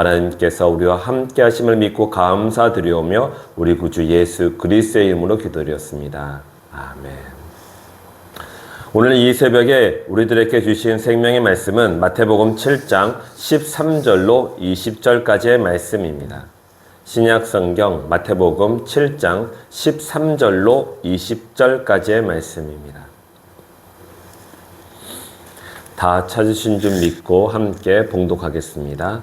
하나님께서 우리와 함께 하심을 믿고 감사드리오며 우리 구주 예수 그리스도의 이름으로 기도드렸습니다. 아멘. 오늘 이 새벽에 우리들에게 주신 생명의 말씀은 마태복음 7장 13절로 20절까지의 말씀입니다. 신약 성경 마태복음 7장 13절로 20절까지의 말씀입니다. 다 찾으신 줄 믿고 함께 봉독하겠습니다.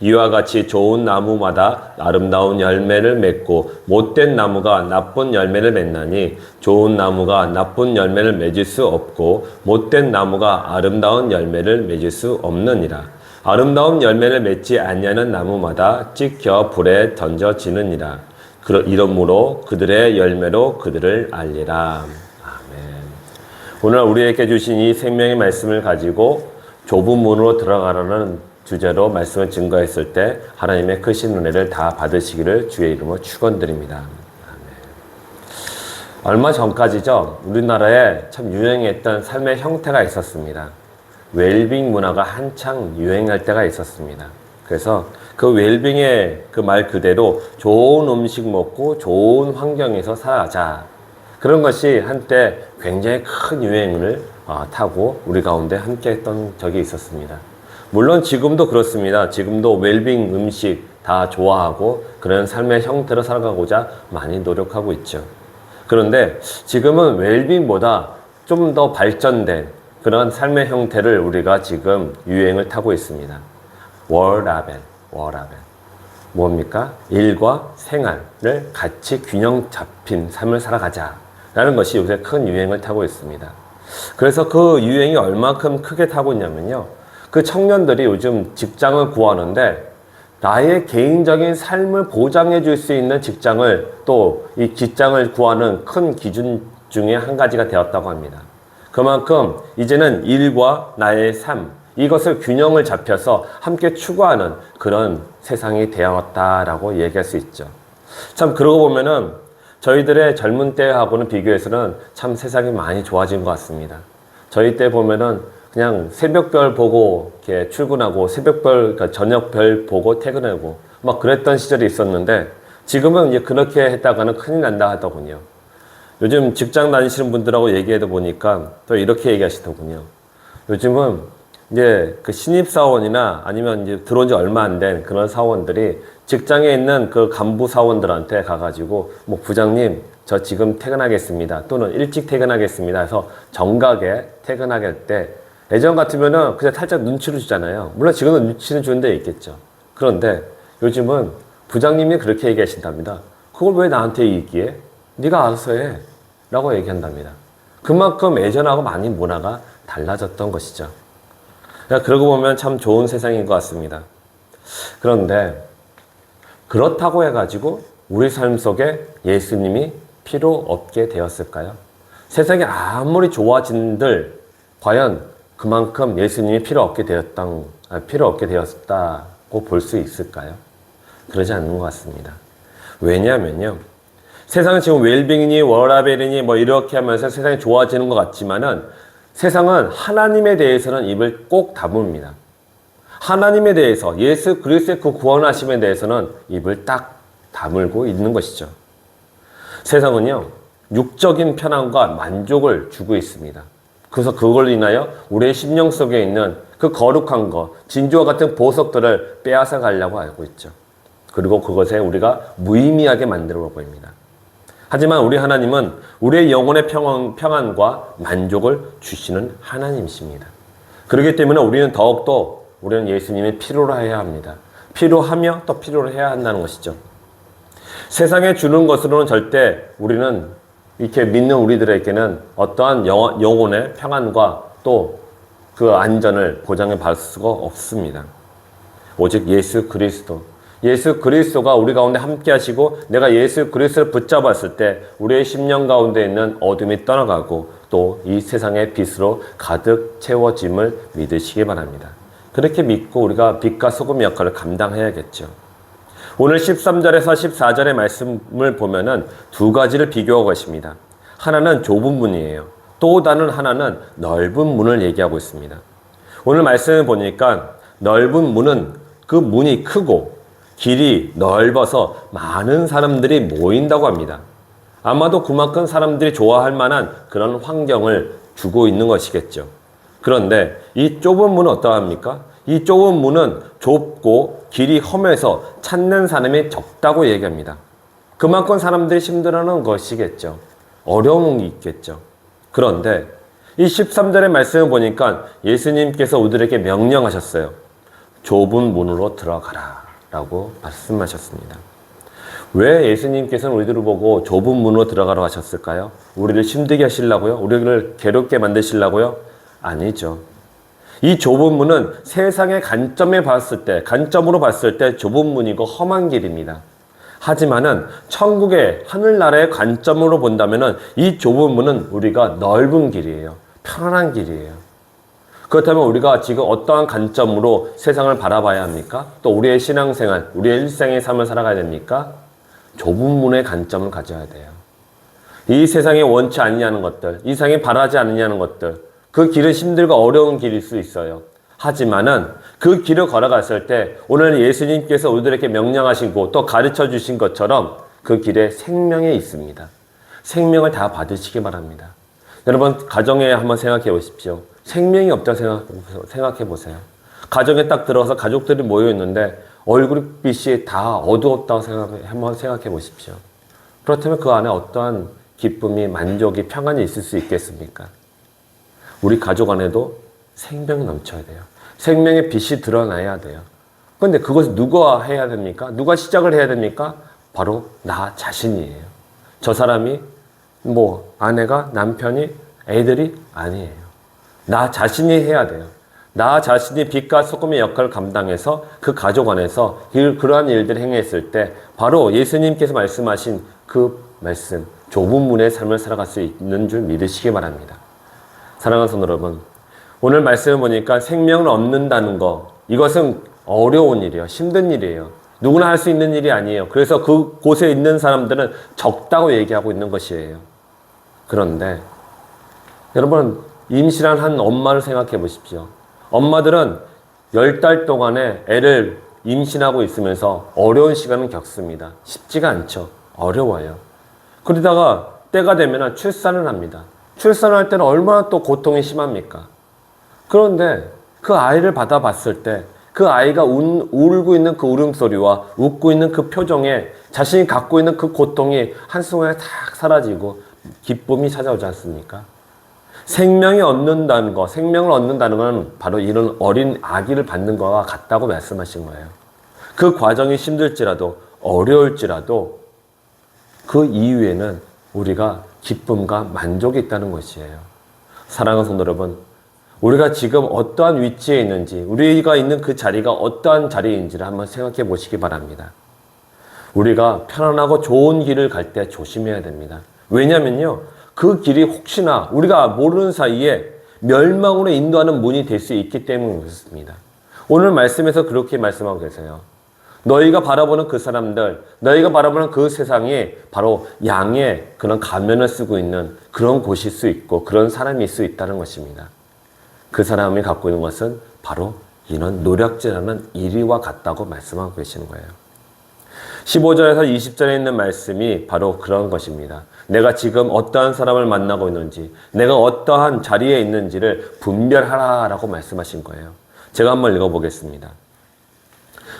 이와 같이 좋은 나무마다 아름다운 열매를 맺고 못된 나무가 나쁜 열매를 맺나니 좋은 나무가 나쁜 열매를 맺을 수 없고 못된 나무가 아름다운 열매를 맺을 수 없느니라. 아름다운 열매를 맺지 아니하는 나무마다 찍혀 불에 던져지느니라. 이러므로 그들의 열매로 그들을 알리라. 아멘. 오늘 우리에게 주신 이 생명의 말씀을 가지고 좁은 문으로 들어가라는 주제로 말씀을 증거했을 때 하나님의 크신 은혜를 다 받으시기를 주의 이름으로 축원드립니다. 얼마 전까지죠. 우리나라에 참 유행했던 삶의 형태가 있었습니다. 웰빙 문화가 한창 유행할 때가 있었습니다. 그래서 그 웰빙의 그 말 그대로 좋은 음식 먹고 좋은 환경에서 살아가자. 그런 것이 한때 굉장히 큰 유행을 어, 타고 우리 가운데 함께 했던 적이 있었습니다. 물론 지금도 그렇습니다. 지금도 웰빙 음식 다 좋아하고 그런 삶의 형태로 살아가고자 많이 노력하고 있죠. 그런데 지금은 웰빙보다 좀 더 발전된 그런 삶의 형태를 우리가 지금 유행을 타고 있습니다. 워라벨, 워라벨. 뭡니까? 일과 생활을 같이 균형 잡힌 삶을 살아가자. 라는 것이 요새 큰 유행을 타고 있습니다. 그래서 그 유행이 얼마큼 크게 타고 있냐면요. 그 청년들이 요즘 직장을 구하는데 나의 개인적인 삶을 보장해 줄 수 있는 직장을 또 이 직장을 구하는 큰 기준 중에 한 가지가 되었다고 합니다. 그만큼 이제는 일과 나의 삶, 이것을 균형을 잡혀서 함께 추구하는 그런 세상이 되었다라고 얘기할 수 있죠. 참, 그러고 보면은 저희들의 젊은 때하고는 비교해서는 참 세상이 많이 좋아진 것 같습니다. 저희 때 보면은 그냥 새벽별 보고 이렇게 출근하고 새벽별 그러니까 저녁별 보고 퇴근하고 막 그랬던 시절이 있었는데 지금은 이제 그렇게 했다가는 큰일 난다 하더군요. 요즘 직장 다니시는 분들하고 얘기해도 보니까 또 이렇게 얘기하시더군요. 요즘은 이제 그 신입 사원이나 아니면 이제 들어온 지 얼마 안 된 그런 사원들이 직장에 있는 그 간부 사원들한테 가가지고 뭐 부장님 저 지금 퇴근하겠습니다 또는 일찍 퇴근하겠습니다 해서 정각에 퇴근하게 때 예전 같으면은 그냥 살짝 눈치를 주잖아요. 물론 지금은 눈치는 주는 데 있겠죠. 그런데 요즘은 부장님이 그렇게 얘기하신답니다. 그걸 왜 나한테 얘기해? 네가 알아서 해. 라고 얘기한답니다. 그만큼 예전하고 많이 문화가 달라졌던 것이죠. 그러니까 그러고 보면 참 좋은 세상인 것 같습니다. 그런데 그렇다고 해가지고 우리 삶 속에 예수님이 필요 없게 되었을까요? 세상이 아무리 좋아진들 과연 그만큼 예수님이 필요 없게 되었다, 아, 필요 없게 되었다고 볼 수 있을까요? 그러지 않는 것 같습니다. 왜냐하면요. 세상은 지금 웰빙이니 워라벨이니 뭐 이렇게 하면서 세상이 좋아지는 것 같지만은 세상은 하나님에 대해서는 입을 꼭 다뭅니다. 하나님에 대해서 예수 그리스도의 그 구원하심에 대해서는 입을 딱 다물고 있는 것이죠. 세상은요 육적인 편안과 만족을 주고 있습니다. 그래서 그걸 인하여 우리의 심령 속에 있는 그 거룩한 것, 진주와 같은 보석들을 빼앗아 가려고 알고 있죠. 그리고 그것에 우리가 무의미하게 만들어 보입니다. 하지만 우리 하나님은 우리의 영혼의 평안, 평안과 만족을 주시는 하나님이십니다. 그렇기 때문에 우리는 더욱더 우리는 예수님이 필요로 해야 합니다. 필요하며 또 필요로 해야 한다는 것이죠. 세상에 주는 것으로는 절대 우리는 이렇게 믿는 우리들에게는 어떠한 영혼의 평안과 또 그 안전을 보장해 받을 수가 없습니다. 오직 예수 그리스도, 예수 그리스도가 우리 가운데 함께 하시고 내가 예수 그리스도를 붙잡았을 때 우리의 심령 가운데 있는 어둠이 떠나가고 또 이 세상의 빛으로 가득 채워짐을 믿으시기 바랍니다. 그렇게 믿고 우리가 빛과 소금 역할을 감당해야겠죠. 오늘 13절에서 14절의 말씀을 보면은 두 가지를 비교하고 있습니다. 하나는 좁은 문이에요. 또 다른 하나는 넓은 문을 얘기하고 있습니다. 오늘 말씀을 보니까 넓은 문은 그 문이 크고 길이 넓어서 많은 사람들이 모인다고 합니다. 아마도 그만큼 사람들이 좋아할 만한 그런 환경을 주고 있는 것이겠죠. 그런데 이 좁은 문은 어떠합니까? 이 좁은 문은 좁고 길이 험해서 찾는 사람이 적다고 얘기합니다. 그만큼 사람들이 힘들어하는 것이겠죠. 어려움이 있겠죠. 그런데 이 13절의 말씀을 보니까 예수님께서 우리에게 명령하셨어요. 좁은 문으로 들어가라. 라고 말씀하셨습니다. 왜 예수님께서는 우리들을 보고 좁은 문으로 들어가라고 하셨을까요? 우리를 힘들게 하시려고요? 우리를 괴롭게 만드시려고요? 아니죠. 이 좁은 문은 세상의 관점에 봤을 때, 관점으로 봤을 때 좁은 문이고 험한 길입니다. 하지만은 천국의 하늘나라의 관점으로 본다면은 이 좁은 문은 우리가 넓은 길이에요. 편안한 길이에요. 그렇다면 우리가 지금 어떠한 관점으로 세상을 바라봐야 합니까? 또 우리의 신앙생활, 우리의 일생의 삶을 살아가야 됩니까? 좁은 문의 관점을 가져야 돼요. 이 세상에 원치 않냐는 것들, 이 세상에 바라지 않느냐는 것들, 그 길은 힘들고 어려운 길일 수 있어요. 하지만은 그 길을 걸어갔을 때 오늘 예수님께서 우리들에게 명령하시고 또 가르쳐 주신 것처럼 그 길에 생명이 있습니다. 생명을 다 받으시기 바랍니다. 여러분 가정에 한번 생각해 보십시오. 생명이 없다고 생각해 보세요. 가정에 딱 들어서 가족들이 모여 있는데 얼굴빛이 다 어두웠다고 생각해, 한번 생각해 보십시오. 그렇다면 그 안에 어떠한 기쁨이, 만족이, 평안이 있을 수 있겠습니까? 우리 가족 안에도 생명이 넘쳐야 돼요. 생명의 빛이 드러나야 돼요. 그런데 그것을 누가 해야 됩니까? 누가 시작을 해야 됩니까? 바로 나 자신이에요. 저 사람이 뭐 아내가 남편이 애들이 아니에요. 나 자신이 해야 돼요. 나 자신이 빛과 소금의 역할을 감당해서 그 가족 안에서 그러한 일들을 행했을 때 바로 예수님께서 말씀하신 그 말씀, 좁은 문의 삶을 살아갈 수 있는 줄 믿으시기 바랍니다. 사랑하는 성도 여러분, 오늘 말씀을 보니까 생명을 얻는다는 거, 이것은 어려운 일이에요. 힘든 일이에요. 누구나 할 수 있는 일이 아니에요. 그래서 그 곳에 있는 사람들은 적다고 얘기하고 있는 것이에요. 그런데 여러분 임신한 한 엄마를 생각해 보십시오. 엄마들은 열달 동안에 애를 임신하고 있으면서 어려운 시간을 겪습니다. 쉽지가 않죠. 어려워요. 그러다가 때가 되면 출산을 합니다. 출산을 할 때는 얼마나 또 고통이 심합니까? 그런데 그 아이를 받아봤을 때 그 아이가 운, 울고 있는 그 울음소리와 웃고 있는 그 표정에 자신이 갖고 있는 그 고통이 한순간에 탁 사라지고 기쁨이 찾아오지 않습니까? 생명이 얻는다는 거, 생명을 얻는다는 건 바로 이런 어린 아기를 받는 거와 같다고 말씀하신 거예요. 그 과정이 힘들지라도 어려울지라도 그 이후에는 우리가 기쁨과 만족이 있다는 것이에요. 사랑하는 성도 여러분, 우리가 지금 어떠한 위치에 있는지, 우리가 있는 그 자리가 어떠한 자리인지를 한번 생각해 보시기 바랍니다. 우리가 편안하고 좋은 길을 갈 때 조심해야 됩니다. 왜냐면요, 그 길이 혹시나 우리가 모르는 사이에 멸망으로 인도하는 문이 될 수 있기 때문에 그렇습니다. 오늘 말씀에서 그렇게 말씀하고 계세요. 너희가 바라보는 그 사람들, 너희가 바라보는 그 세상이 바로 양의 그런 가면을 쓰고 있는 그런 곳일 수 있고 그런 사람일 수 있다는 것입니다. 그 사람이 갖고 있는 것은 바로 이런 노력질하는 이리와 같다고 말씀하고 계시는 거예요. 15절에서 20절에 있는 말씀이 바로 그런 것입니다. 내가 지금 어떠한 사람을 만나고 있는지, 내가 어떠한 자리에 있는지를 분별하라라고 말씀하신 거예요. 제가 한번 읽어보겠습니다.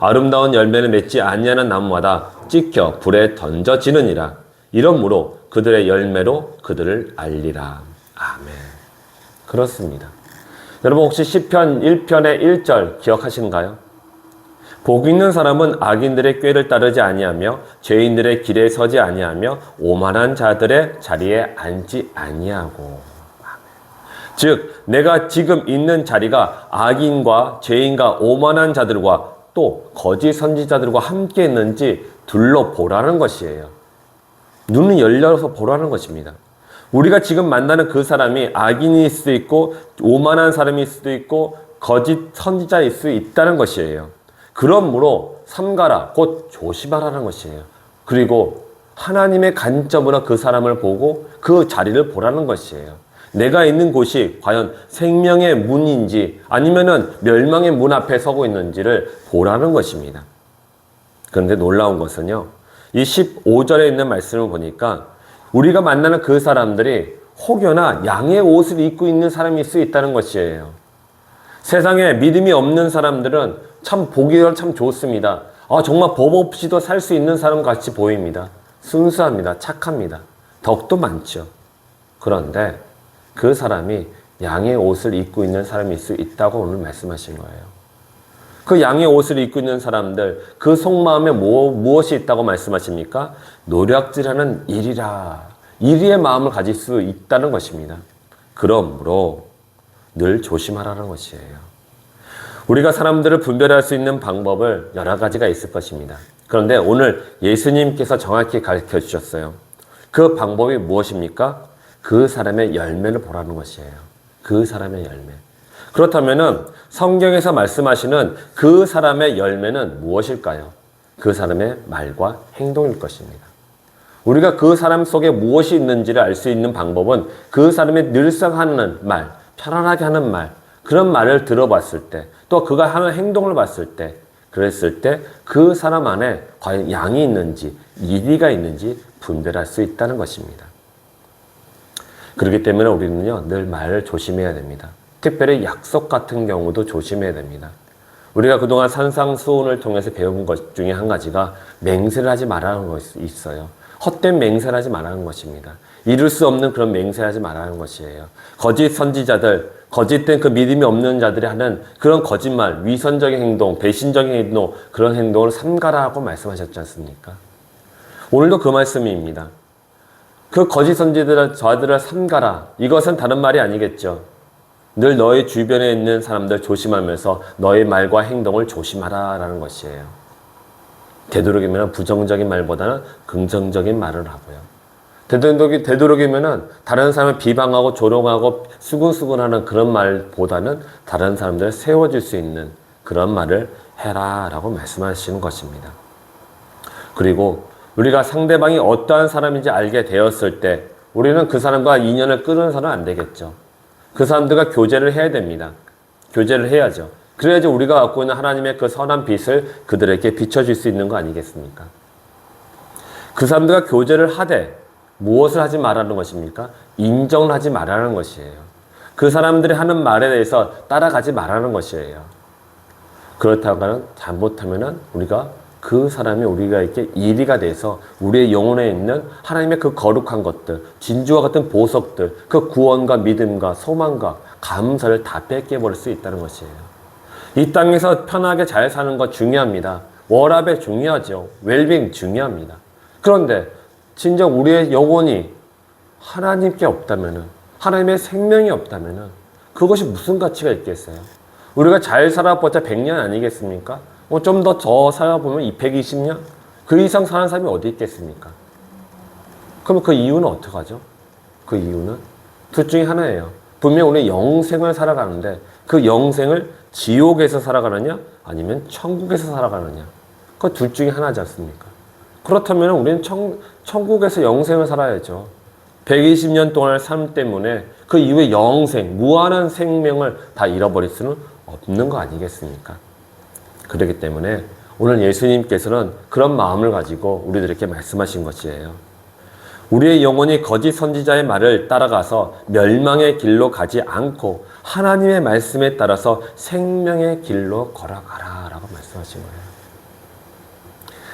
아름다운 열매를 맺지 아니하는 나무마다 찍혀 불에 던져지느니라. 이러므로 그들의 열매로 그들을 알리라. 아멘. 그렇습니다. 여러분 혹시 시편 1편의 1절 기억하시는가요? 복 있는 사람은 악인들의 꾀를 따르지 아니하며 죄인들의 길에 서지 아니하며 오만한 자들의 자리에 앉지 아니하고 즉 내가 지금 있는 자리가 악인과 죄인과 오만한 자들과 또 거짓 선지자들과 함께 있는지 둘러보라는 것이에요. 눈을 열려서 보라는 것입니다. 우리가 지금 만나는 그 사람이 악인일 수도 있고 오만한 사람일 수도 있고 거짓 선지자일 수 있다는 것이에요. 그러므로 삼가라 곧 조심하라는 것이에요. 그리고 하나님의 관점으로 그 사람을 보고 그 자리를 보라는 것이에요. 내가 있는 곳이 과연 생명의 문인지 아니면은 멸망의 문 앞에 서고 있는지를 보라는 것입니다. 그런데 놀라운 것은요. 이 15절에 있는 말씀을 보니까 우리가 만나는 그 사람들이 혹여나 양의 옷을 입고 있는 사람일 수 있다는 것이에요. 세상에 믿음이 없는 사람들은 참 보기가 참 좋습니다. 아, 정말 법 없이도 살 수 있는 사람 같이 보입니다. 순수합니다. 착합니다. 덕도 많죠. 그런데 그 사람이 양의 옷을 입고 있는 사람일 수 있다고 오늘 말씀하신 거예요. 그 양의 옷을 입고 있는 사람들, 그 속마음에 뭐, 무엇이 있다고 말씀하십니까? 노력질하는 일이라. 일의 마음을 가질 수 있다는 것입니다. 그러므로 늘 조심하라는 것이에요. 우리가 사람들을 분별할 수 있는 방법을 여러 가지가 있을 것입니다. 그런데 오늘 예수님께서 정확히 가르쳐 주셨어요. 그 방법이 무엇입니까? 그 사람의 열매를 보라는 것이에요. 그 사람의 열매. 그렇다면은 성경에서 말씀하시는 그 사람의 열매는 무엇일까요? 그 사람의 말과 행동일 것입니다. 우리가 그 사람 속에 무엇이 있는지를 알 수 있는 방법은 그 사람의 늘상 하는 말, 편안하게 하는 말, 그런 말을 들어봤을 때, 또 그가 하는 행동을 봤을 때, 그랬을 때 그 사람 안에 과연 양이 있는지, 이리가 있는지 분별할 수 있다는 것입니다. 그렇기 때문에 우리는요, 늘 말을 조심해야 됩니다. 특별히 약속 같은 경우도 조심해야 됩니다. 우리가 그동안 산상수훈을 통해서 배운 것 중에 한 가지가 맹세를 하지 말라는 것이 있어요. 헛된 맹세를 하지 말라는 것입니다. 이룰 수 없는 그런 맹세를 하지 말라는 것이에요. 거짓 선지자들, 거짓된 그 믿음이 없는 자들이 하는 그런 거짓말, 위선적인 행동, 배신적인 행동, 그런 행동을 삼가라고 말씀하셨지 않습니까? 오늘도 그 말씀입니다. 그 거짓 선지자들을 저들을 삼가라. 이것은 다른 말이 아니겠죠. 늘 너의 주변에 있는 사람들 조심하면서 너의 말과 행동을 조심하라라는 것이에요. 되도록이면 부정적인 말보다는 긍정적인 말을 하고요. 되도록, 되도록이면 다른 사람을 비방하고 조롱하고 수근수근하는 그런 말보다는 다른 사람들을 세워줄 수 있는 그런 말을 해라라고 말씀하시는 것입니다. 그리고 우리가 상대방이 어떠한 사람인지 알게 되었을 때 우리는 그 사람과 인연을 끊어서는 안 되겠죠. 그 사람들과 교제를 해야 됩니다. 교제를 해야죠. 그래야지 우리가 갖고 있는 하나님의 그 선한 빛을 그들에게 비춰줄 수 있는 거 아니겠습니까? 그 사람들과 교제를 하되 무엇을 하지 말라는 것입니까? 인정을 하지 말라는 것이에요. 그 사람들이 하는 말에 대해서 따라가지 말라는 것이에요. 그렇다고는 잘못하면은 우리가 그 사람이 우리가 이렇게 이리가 돼서 우리의 영혼에 있는 하나님의 그 거룩한 것들, 진주와 같은 보석들, 그 구원과 믿음과 소망과 감사를 다 뺏겨버릴 수 있다는 것이에요. 이 땅에서 편하게 잘 사는 것 중요합니다. 워랍에 중요하죠. 웰빙 중요합니다. 그런데 진정 우리의 영혼이 하나님께 없다면은, 하나님의 생명이 없다면은, 그것이 무슨 가치가 있겠어요? 우리가 잘 살아봤자 100년 아니겠습니까? 뭐 좀 더 더 살아보면 220년? 그 이상 사는 사람이 어디 있겠습니까? 그럼 그 이유는 어떡하죠? 그 이유는 둘 중에 하나예요. 분명 우리 영생을 살아가는데 그 영생을 지옥에서 살아가느냐 아니면 천국에서 살아가느냐 그 둘 중에 하나지 않습니까? 그렇다면 우리는 천, 천국에서 영생을 살아야죠. 120년 동안의 삶 때문에 그 이후에 영생, 무한한 생명을 다 잃어버릴 수는 없는 거 아니겠습니까? 그렇기 때문에 오늘 예수님께서는 그런 마음을 가지고 우리들에게 말씀하신 것이에요. 우리의 영혼이 거짓 선지자의 말을 따라가서 멸망의 길로 가지 않고 하나님의 말씀에 따라서 생명의 길로 걸어가라 라고 말씀하신 거예요.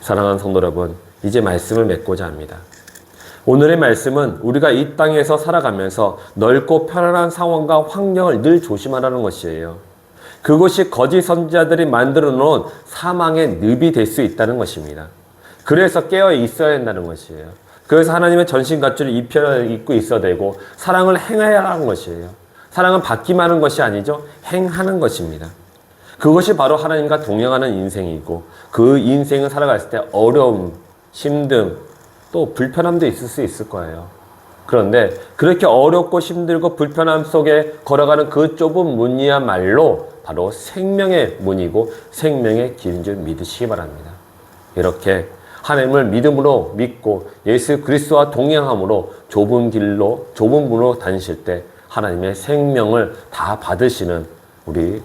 사랑하는 성도 여러분, 이제 말씀을 맺고자 합니다. 오늘의 말씀은 우리가 이 땅에서 살아가면서 넓고 편안한 상황과 환경을 늘 조심하라는 것이에요. 그것이 거짓 선지자들이 만들어 놓은 사망의 늪이 될 수 있다는 것입니다. 그래서 깨어 있어야 한다는 것이에요. 그래서 하나님의 전신 갖추를 입혀 입고 있어야 되고 사랑을 행해야 하는 것이에요. 사랑은 받기만 하는 것이 아니죠. 행하는 것입니다. 그것이 바로 하나님과 동행하는 인생이고 그 인생을 살아갔을 때 어려움, 힘듦, 또 불편함도 있을 수 있을 거예요. 그런데 그렇게 어렵고 힘들고 불편함 속에 걸어가는 그 좁은 문이야말로 바로 생명의 문이고 생명의 길인 줄 믿으시기 바랍니다. 이렇게 하나님을 믿음으로 믿고 예수 그리스도와 동행함으로 좁은 길로 좁은 문으로 다니실 때 하나님의 생명을 다 받으시는 우리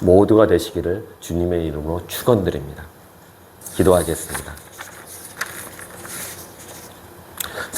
모두가 되시기를 주님의 이름으로 축원드립니다. 기도하겠습니다.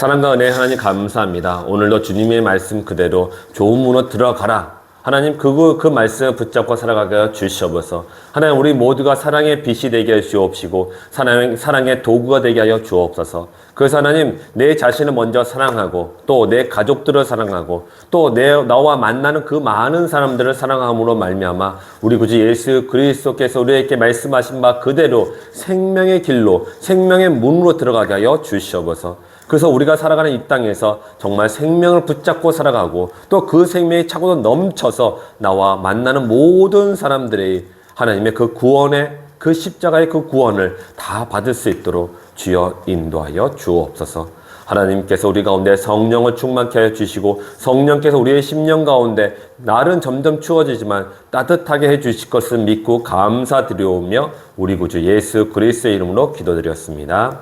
사랑과 은혜 하나님 감사합니다. 오늘도 주님의 말씀 그대로 좋은 문으로 들어가라. 하나님 그, 그 말씀을 붙잡고 살아가게 주시옵소서. 하나님 우리 모두가 사랑의 빛이 되게 주옵시고 사랑, 사랑의 도구가 되게 하여 주옵소서. 그래서 하나님 내 자신을 먼저 사랑하고 또 내 가족들을 사랑하고 또 내 나와 만나는 그 많은 사람들을 사랑함으로 말미암아 우리 구주 예수 그리스도께서 우리에게 말씀하신 바 그대로 생명의 길로 생명의 문으로 들어가게 하여 주시옵소서. 그래서 우리가 살아가는 이 땅에서 정말 생명을 붙잡고 살아가고 또 그 생명이 차고도 넘쳐서 나와 만나는 모든 사람들의 하나님의 그 구원의 그 십자가의 그 구원을 다 받을 수 있도록 주여 인도하여 주옵소서. 하나님께서 우리 가운데 성령을 충만케 하여 주시고 성령께서 우리의 심령 가운데 날은 점점 추워지지만 따뜻하게 해 주실 것을 믿고 감사드리오며 우리 구주 예수 그리스도의 이름으로 기도드렸습니다.